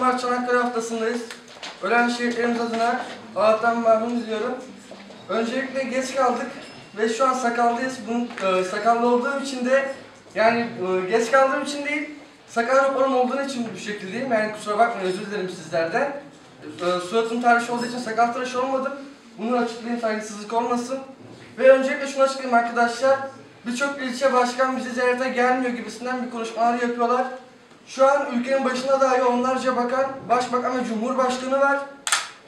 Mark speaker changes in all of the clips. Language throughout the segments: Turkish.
Speaker 1: Mart Çanakkale haftasındayız. Ölen şehitlerimiz adına Allah'tan merhum diliyorum. Öncelikle geç kaldık ve şu an sakaldayız. Bunun e, sakallı olduğum için de yani e, geç kaldığım için değil, sakal raporum olduğu için bu şekildeyim. Yani kusura bakmayın özür dilerim sizlerden. E, suratım tıraş olduğu için sakal tıraş olmadım. Bunu açıklayayım saygısızlık olmasın. Ve öncelikle şunu açıklayayım arkadaşlar. Birçok ilçe başkan bizi ziyarete gelmiyor gibisinden bir konuşmalar yapıyorlar. Şu an ülkenin başında dahi onlarca bakan, başbakan ve cumhurbaşkanı var.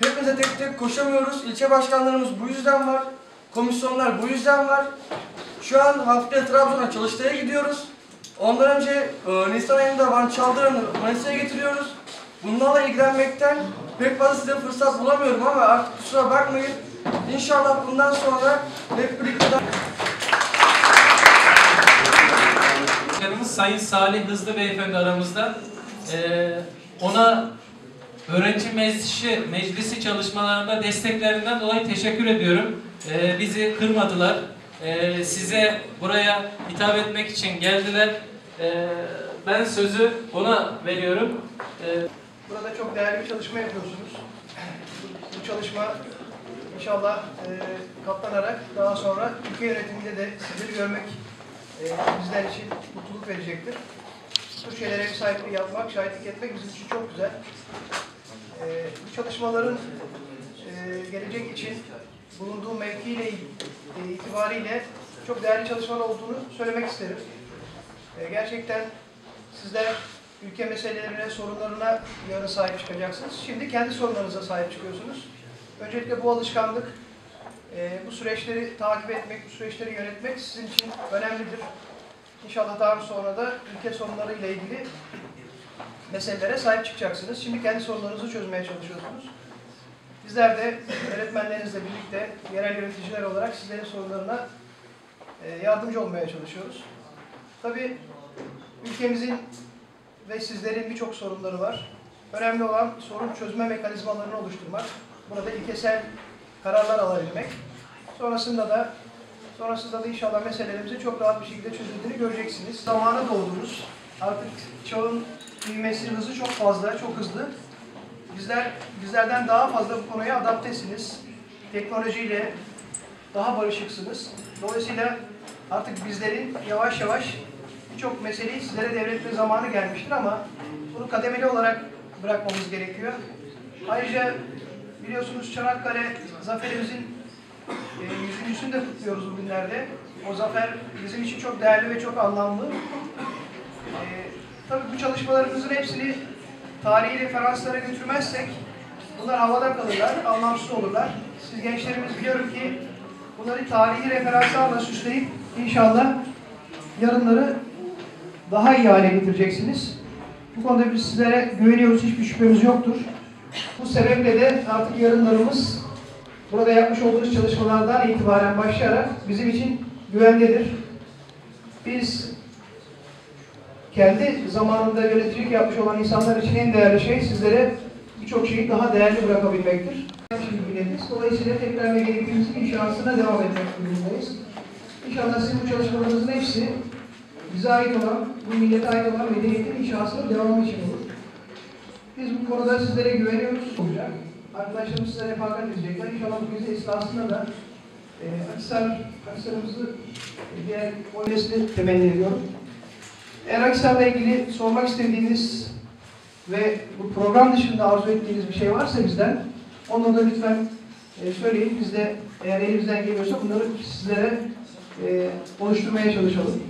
Speaker 1: Hepimize tek tek koşamıyoruz. İlçe başkanlarımız bu yüzden var. Komisyonlar bu yüzden var. Şu an haftaya Trabzon'a çalıştaya gidiyoruz. Ondan önce e, Nisan ayında Van Çaldırım'ı Manisa'ya getiriyoruz. Bunlarla ilgilenmekten pek fazla size fırsat bulamıyorum ama artık kusura bakmayın. İnşallah bundan sonra hep birlikte
Speaker 2: Başkanımız Sayın Salih Hızlı Beyefendi aramızda. Ee, ona öğrenci meclisi, meclisi çalışmalarında desteklerinden dolayı teşekkür ediyorum. Ee, bizi kırmadılar. Ee, size buraya hitap etmek için geldiler. Ee, ben sözü ona veriyorum. Ee,
Speaker 3: Burada çok değerli bir çalışma yapıyorsunuz. Bu, çalışma inşallah e, katlanarak daha sonra ülke yönetiminde de sizleri görmek e, bizler için mutluluk verecektir. Bu şeylere ev sahipliği yapmak, şahitlik etmek bizim için çok güzel. E, bu çalışmaların e, gelecek için bulunduğu mevkiyle e, itibariyle çok değerli çalışmalar olduğunu söylemek isterim. E, gerçekten sizler ülke meselelerine, sorunlarına yarın sahip çıkacaksınız. Şimdi kendi sorunlarınıza sahip çıkıyorsunuz. Öncelikle bu alışkanlık, e, bu süreçleri takip etmek, bu süreçleri yönetmek sizin için önemlidir. İnşallah daha sonra da ülke sorunlarıyla ilgili meselelere sahip çıkacaksınız. Şimdi kendi sorunlarınızı çözmeye çalışıyorsunuz. Bizler de öğretmenlerinizle birlikte yerel yöneticiler olarak sizlerin sorunlarına e, yardımcı olmaya çalışıyoruz. Tabii ülkemizin ve sizlerin birçok sorunları var. Önemli olan sorun çözme mekanizmalarını oluşturmak. Burada ilkesel kararlar alabilmek. Sonrasında da sonrasında da inşallah meselelerimizi çok rahat bir şekilde çözüldüğünü göreceksiniz. Zamana doğdunuz. Artık çağın büyümesi hızı çok fazla, çok hızlı. Bizler bizlerden daha fazla bu konuya adaptesiniz. Teknolojiyle daha barışıksınız. Dolayısıyla artık bizlerin yavaş yavaş birçok meseleyi sizlere devretme zamanı gelmiştir ama bunu kademeli olarak bırakmamız gerekiyor. Ayrıca biliyorsunuz Çanakkale zaferimizin e, yüzüncüsünü de kutluyoruz bugünlerde. O zafer bizim için çok değerli ve çok anlamlı. E, tabii bu çalışmalarımızın hepsini tarihi referanslara götürmezsek bunlar havada kalırlar, anlamsız olurlar. Siz gençlerimiz biliyorum ki bunları tarihi referanslarla süsleyip inşallah yarınları daha iyi hale getireceksiniz. Bu konuda biz sizlere güveniyoruz, hiçbir şüphemiz yoktur. Bu sebeple de artık yarınlarımız burada yapmış olduğunuz çalışmalardan itibaren başlayarak bizim için güvendedir. Biz kendi zamanında yöneticilik yapmış olan insanlar için en değerli şey sizlere birçok şeyi daha değerli bırakabilmektir. Dolayısıyla tekrar medeniyetimiz inşasına devam etmek durumundayız. İnşallah sizin bu çalışmalarınızın hepsi bize ait olan, bu millete ait olan medeniyetin inşasının devamı için olur. Biz bu konuda sizlere güveniyoruz. Arkadaşlarımız size refakat edecekler. İnşallah bu gezi esnasında da e, Akisar, Akisar'ımızı e, diğer oynesini temenni ediyorum. Eğer Akisar'la ilgili sormak istediğiniz ve bu program dışında arzu ettiğiniz bir şey varsa bizden onu da lütfen e, söyleyin. Biz de eğer elimizden geliyorsa bunları sizlere e, oluşturmaya çalışalım.